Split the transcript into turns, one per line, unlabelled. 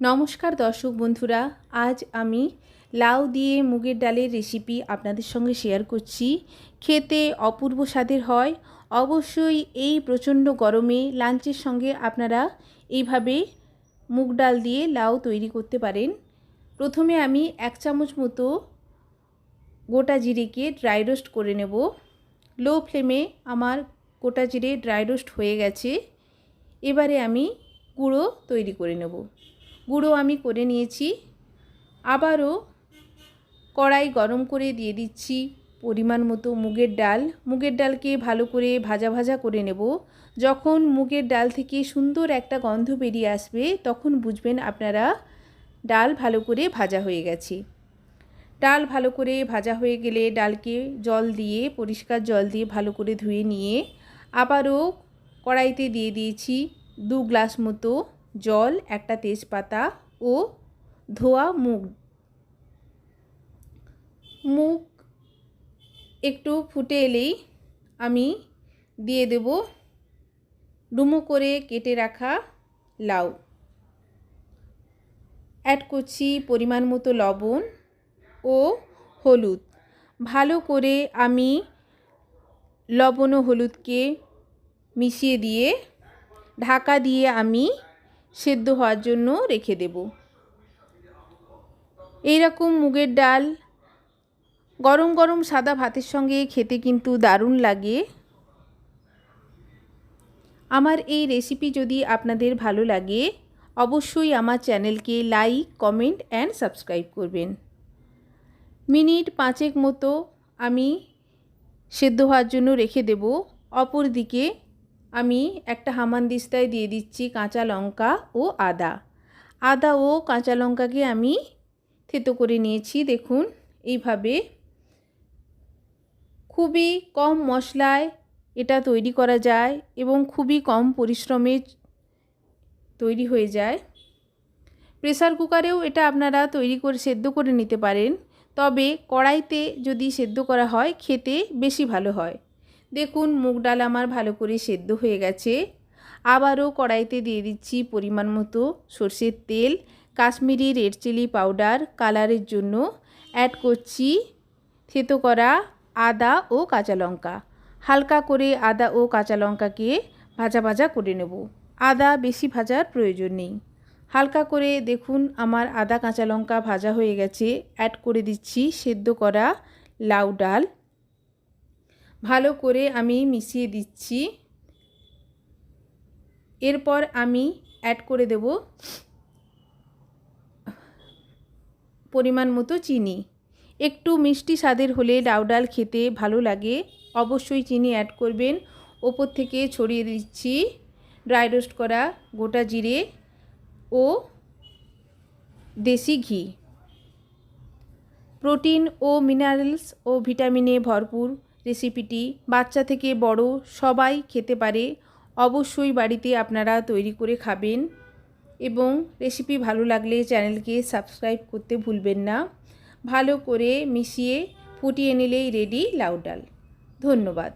নমস্কার দর্শক বন্ধুরা, আজ আমি লাউ দিয়ে মুগের ডালের রেসিপি আপনাদের সঙ্গে শেয়ার করছি। খেতে অপূর্ব স্বাদের হয়। অবশ্যই এই প্রচণ্ড গরমে লাঞ্চের সঙ্গে আপনারা এইভাবে মুগ ডাল দিয়ে লাউ তৈরি করতে পারেন। প্রথমে আমি এক চামচ মতো গোটা জিরেকে ড্রাই রোস্ট করে নেব। লো ফ্লেমে আমার গোটা জিরে ড্রাই রোস্ট হয়ে গেছে। এবারে আমি গুঁড়ো তৈরি করে নেব। গুঁড়ো আমি করে নিয়েছি। আবারও কড়াই গরম করে দিয়ে দিচ্ছি পরিমাণ মতো মুগের ডাল। মুগের ডালকে ভালো করে ভাজা ভাজা করে নেব। যখন মুগের ডাল থেকে সুন্দর একটা গন্ধ বেরিয়ে আসবে, তখন বুঝবেন আপনারা ডাল ভালো করে ভাজা হয়ে গেছে। ডাল ভালো করে ভাজা হয়ে গেলে ডালকে জল দিয়ে, পরিষ্কার জল দিয়ে ভালো করে ধুয়ে নিয়ে আবারও কড়াইতে দিয়ে দিয়েছি দু গ্লাস মতো জল, একটা তেজপাতা ও ধোয়া মুগ। মুগ একটু ফুটে এলেই আমি দিয়ে দেব ডুমো করে কেটে রাখা লাউ। অ্যাড করছি পরিমাণ মতো লবণ ও হলুদ। ভালো করে আমি লবণ ও হলুদকে মিশিয়ে দিয়ে ঢাকা দিয়ে আমি সেদ্ধ হওয়ার জন্য রেখে দেব। এইরকম মুগের ডাল গরম গরম সাদা ভাতের সঙ্গে খেতে কিন্তু দারুণ লাগে। আমার এই রেসিপি যদি আপনাদের ভালো লাগে, অবশ্যই আমার চ্যানেলকে লাইক কমেন্ট অ্যান্ড সাবস্ক্রাইব করবেন। মিনিট পাঁচেক মতো আমি সেদ্ধ হওয়ার জন্য রেখে দেব। অপর দিকে আমি একটা হামানদিস্তায় দিয়ে দিচ্ছি কাঁচা লঙ্কা ও আদা। আদা ও কাঁচা লঙ্কাকে আমি থেতো করে নিয়েছি, দেখুন, এইভাবে। খুবই কম মশলায় এটা তৈরি করা যায় এবং খুবই কম পরিশ্রমে তৈরি হয়ে যায়। প্রেসার কুকারেও এটা আপনারা তৈরি করে, সেদ্ধ করে নিতে পারেন। তবে কড়াইতে যদি সেদ্ধ করা হয়, খেতে বেশি ভালো হয়। দেখুন, মুগ ডাল আমার ভালো করে সেদ্ধ হয়ে গেছে। আবারও কড়াইতে দিয়ে দিচ্ছি পরিমাণ মতো সর্ষের তেল, কাশ্মীরি রেড চিলি পাউডার কালারের জন্য অ্যাড করছি থেতো করা আদা ও কাঁচা লঙ্কা। হালকা করে আদা ও কাঁচা লঙ্কাকে ভাজা ভাজা করে নেব। আদা বেশি ভাজার প্রয়োজন নেই। হালকা করে দেখুন, আমার আদা কাঁচা লঙ্কা ভাজা হয়ে গেছে। অ্যাড করে দিচ্ছি সেদ্ধ করা লাউ ডাল। ভালো করে আমি মিশিয়ে দিচ্ছি। এরপর আমি অ্যাড করে দেব পরিমাণ মতো চিনি। একটু মিষ্টি স্বাদের হলে লাউ ডাল খেতে ভালো লাগে। অবশ্যই চিনি অ্যাড করবেন। ওপর থেকে ছড়িয়ে দিচ্ছি ড্রাই রোস্ট করা গোটা জিরে ও দেশি ঘি। প্রোটিন ও মিনারেলস ও ভিটামিনে ভরপুর রেসিপিটি বাচ্চা থেকে বড় সবাই খেতে পারে। অবশ্যই বাড়িতে আপনারা তৈরি করে খাবেন এবং রেসিপি ভালো লাগলে চ্যানেলকে সাবস্ক্রাইব করতে ভুলবেন না। ভালো করে মিশিয়ে ফুটিয়ে নিলেই রেডি লাউ ডাল। ধন্যবাদ।